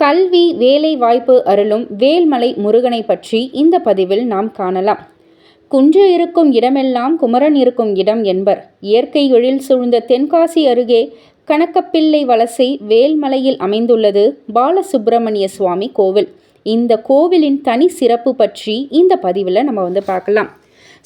கல்வி வேலை வாய்ப்பு அருளும் வேல்மலை முருகனை பற்றி இந்த பதிவில் நாம் காணலாம். குன்று இருக்கும் இடமெல்லாம் குமரன் இருக்கும் இடம் என்பர். இயற்கை எழில் சூழ்ந்த தென்காசி அருகே கணக்கப்பிள்ளை வலசை வேல்மலையில் அமைந்துள்ளது பாலசுப்பிரமணிய சுவாமி கோவில். இந்த கோவிலின் தனி சிறப்பு பற்றி இந்த பதிவில் நம்ம வந்து பார்க்கலாம்.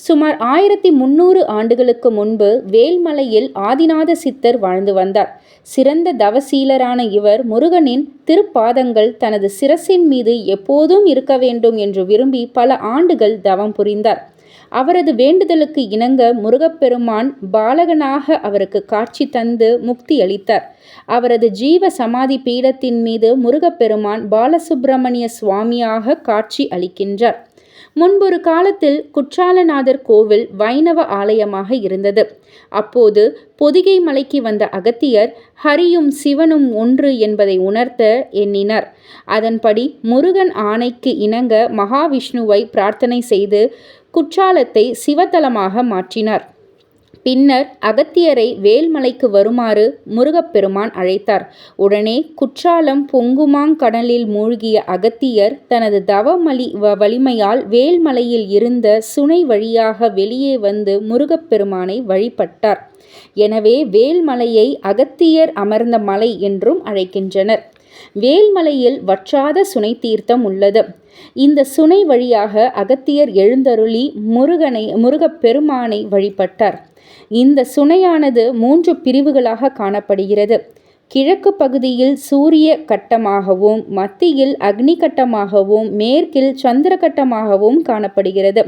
சுமார் ஆயிரத்தி முன்னூறு ஆண்டுகளுக்கு முன்பு வேல்மலையில் ஆதிநாத சித்தர் வாழ்ந்து வந்தார். சிறந்த தவசீலரான இவர் முருகனின் திருப்பாதங்கள் தனது சிரசின் மீது எப்போதும் இருக்க வேண்டும் என்று விரும்பி பல ஆண்டுகள் தவம் புரிந்தார். அவரது வேண்டுதலுக்கு இணங்க முருகப்பெருமான் பாலகனாக அவருக்கு காட்சி தந்து முக்தி அளித்தார். அவரது ஜீவ சமாதி பீடத்தின் மீது முருகப்பெருமான் பாலசுப்பிரமணிய சுவாமியாக காட்சி அளிக்கின்றார். முன்பொரு காலத்தில் குற்றாலநாதர் கோவில் வைணவ ஆலயமாக இருந்தது. அப்போது பொதிகை மலைக்கு வந்த அகத்தியர் ஹரியும் சிவனும் ஒன்று என்பதை உணர்த்த எண்ணினர். அதன்படி முருகன் ஆணைக்கு இணங்க மகாவிஷ்ணுவை பிரார்த்தனை செய்து குற்றாலத்தை சிவத்தலமாக மாற்றினார். பின்னர் அகத்தியரை வேல்மலைக்கு வருமாறு முருகப்பெருமான் அழைத்தார். உடனே குற்றாலம் பொங்குமாங் கடலில் மூழ்கிய அகத்தியர் தனது தவமலி வலிமையால் வேல்மலையில் இருந்த சுனை வழியாக வெளியே வந்து முருகப்பெருமானை வழிபட்டார். எனவே வேல்மலையை அகத்தியர் அமர்ந்த மலை என்றும் அழைக்கின்றனர். வேல்மலையில் வற்றாத சுனை தீர்த்தம் உள்ளது. இந்த சுனை வழியாக அகத்தியர் எழுந்தருளி முருகனை முருகப்பெருமானை வழிபட்டார். இந்த சுனையானது மூன்று பிரிவுகளாக காணப்படுகிறது. கிழக்கு பகுதியில் சூரிய கட்டமாகவும் மத்தியில் அக்னி கட்டமாகவும் மேற்கில் சந்திர கட்டமாகவும் காணப்படுகிறது.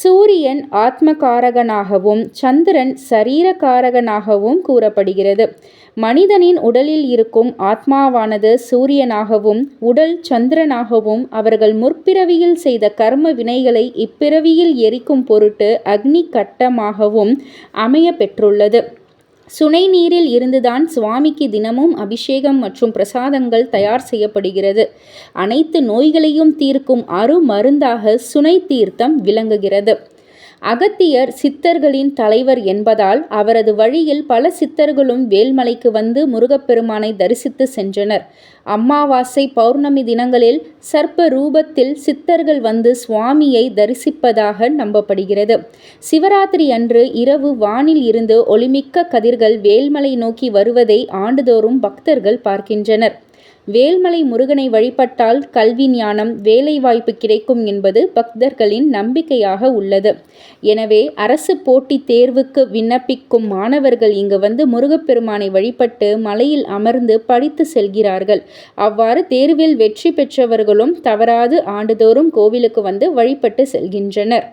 சூரியன் ஆத்மகாரகனாகவும் சந்திரன் சரீரகாரகனாகவும் கூறப்படுகிறது. மனிதனின் உடலில் இருக்கும் ஆத்மாவானது சூரியனாகவும் உடல் சந்திரனாகவும் அவர்கள் முற்பிறவியில் செய்த கர்ம வினைகளை இப்பிறவியில் எரிக்கும் பொருட்டு அக்னி கட்டமாகவும் அமைய பெற்றுள்ளது. சுனை நீரில் இருந்துதான் சுவாமிக்கு தினமும் அபிஷேகம் மற்றும் பிரசாதங்கள் தயார் செய்யப்படுகிறது. அனைத்து நோய்களையும் தீர்க்கும் அருமருந்தாக சுனை தீர்த்தம் விளங்குகிறது. அகத்தியர் சித்தர்களின் தலைவர் என்பதால் அவரது வழியில் பல சித்தர்களும் வேல்மலைக்கு வந்து முருகப்பெருமானை தரிசித்து சென்றனர். அம்மாவாசை பௌர்ணமி தினங்களில் சர்ப்ப ரூபத்தில் சித்தர்கள் வந்து சுவாமியை தரிசிப்பதாக நம்பப்படுகிறது. சிவராத்திரி அன்று இரவு வானில் இருந்து ஒளிமிக்க கதிர்கள் வேல்மலை நோக்கி வருவதை ஆண்டுதோறும் பக்தர்கள் பார்க்கின்றனர். வேல்மலை முருகனை வழிபட்டால் கல்வி ஞானம் வேலைவாய்ப்பு கிடைக்கும் என்பது பக்தர்களின் நம்பிக்கையாக உள்ளது. எனவே அரசு போட்டித் தேர்வுக்கு விண்ணப்பிக்கும் மாணவர்கள் இங்கு வந்து முருகப்பெருமானை வழிபட்டு மலையில் அமர்ந்து படித்து செல்கிறார்கள். அவ்வாறு தேர்வில் வெற்றி பெற்றவர்களும் தவறாது ஆண்டுதோறும் கோவிலுக்கு வந்து வழிபட்டு செல்கின்றனர்.